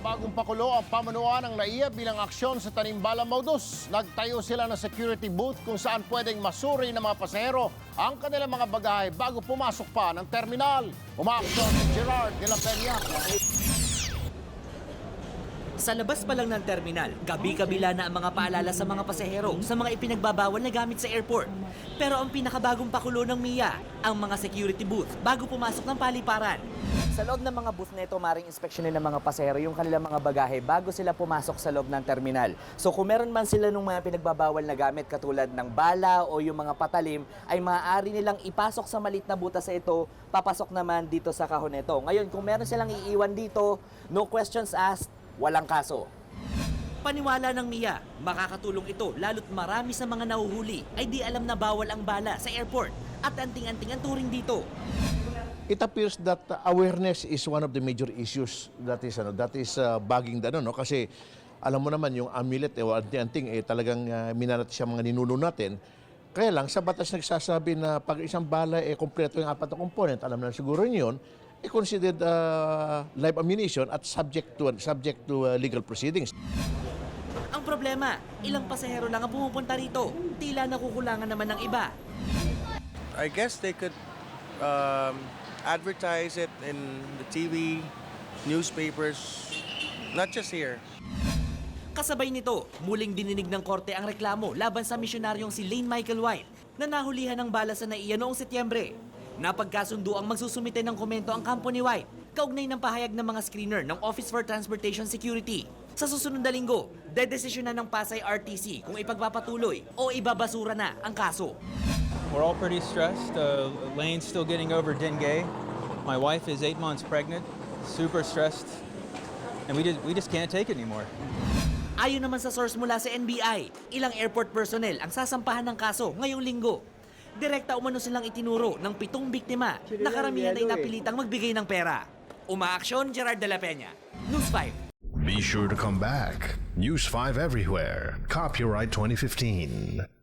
bagong pakulo ang pamunuan ng NAIA bilang aksyon sa Tanimbala Modus. Nagtayo sila ng security booth kung saan pwedeng masuri ng mga pasahero ang kanilang mga bagahe bago pumasok pa ng terminal. Umaaksyon si Gerard de la Peña. Sa labas pa lang ng terminal, gabi-kabila na ang mga paalala sa mga pasahero sa mga ipinagbabawal na gamit sa airport. Pero ang pinakabagong pakulo ng MIA, ang mga security booth bago pumasok ng paliparan. Sa loob ng mga booth nito, maring inspeksyonin ng mga pasahero yung kanilang mga bagahe bago sila pumasok sa loob ng terminal. So kung meron man sila ng mga pinagbabawal na gamit katulad ng bala o yung mga patalim, ay maaari nilang ipasok sa malit na butas sa ito, papasok naman dito sa kahon nito. Ngayon, kung meron silang iiwan dito, no questions asked, walang kaso. Paniwala ng MIA, makakatulong ito lalo't marami sa mga nahuhuli ay di alam na bawal ang bala sa airport at anting-anting ang turing dito. it appears that awareness is one of the major issues that is ano that is uh, bagging the ano no kasi alam mo naman yung amulet eh, o anting-anting eh talagang uh, minanat siya mga ninuno natin kaya lang sa batas nagsasabi na pag isang bala eh kompleto yung apat na component alam na siguro niyo yun eh considered uh, live ammunition at subject to subject to uh, legal proceedings Ang problema, ilang pasahero lang ang pumupunta rito. Tila nakukulangan naman ng iba. I guess they could um, advertise it in the TV, newspapers, not just here. Kasabay nito, muling dininig ng korte ang reklamo laban sa misyonaryong si Lane Michael White na nahulihan ng bala sa NAIA noong Setyembre. Napagkasundo ang magsusumite ng komento ang kampo ni White kaugnay ng pahayag ng mga screener ng Office for Transportation Security. Sa susunod na linggo, dedesisyon na ng Pasay RTC kung ipagpapatuloy o ibabasura na ang kaso. We're all pretty stressed. Uh, Lane's still getting over dengue. My wife is eight months pregnant, super stressed, and we just we just can't take it anymore. Ayon naman sa source mula sa NBI, ilang airport personnel ang sasampahan ng kaso ngayong linggo. Direkta umano silang itinuro ng pitong biktima na karamihan ay napilitang magbigay ng pera. Umaaksyon, Gerard de la Peña. News 5. Be sure to come back. News 5 everywhere. Copyright 2015.